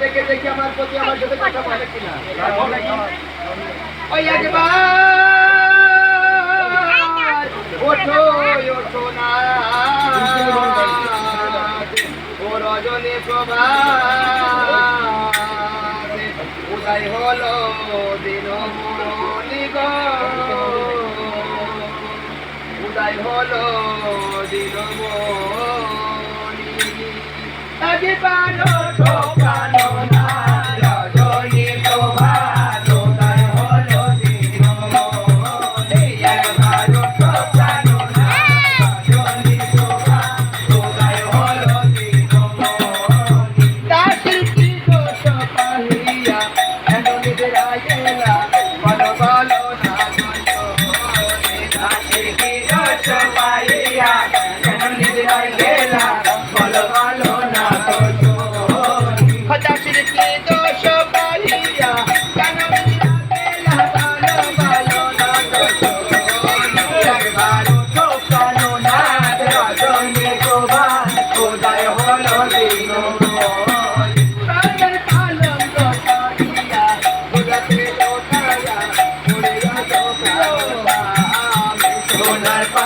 দেখে দেখে আমার প্রতি আমার সাথে কথা বলে কিনা। ওই একবার ওঠো ওঠো না। ও রজনী প্রভা উদয় হলো দিন মুরলিগ উদয় হলো দিন মনি আজি পালো Hold on to the key. আমার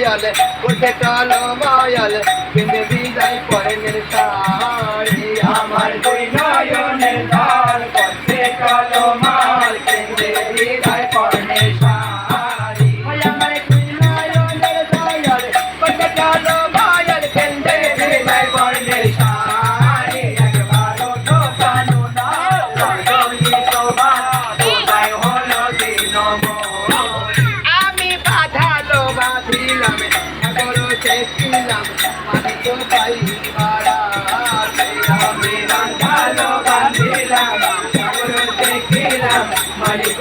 মায়াল কোঠে কালো মায়াল কেন্দ্রে বিদায় পরে নির্ষা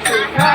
Thank you.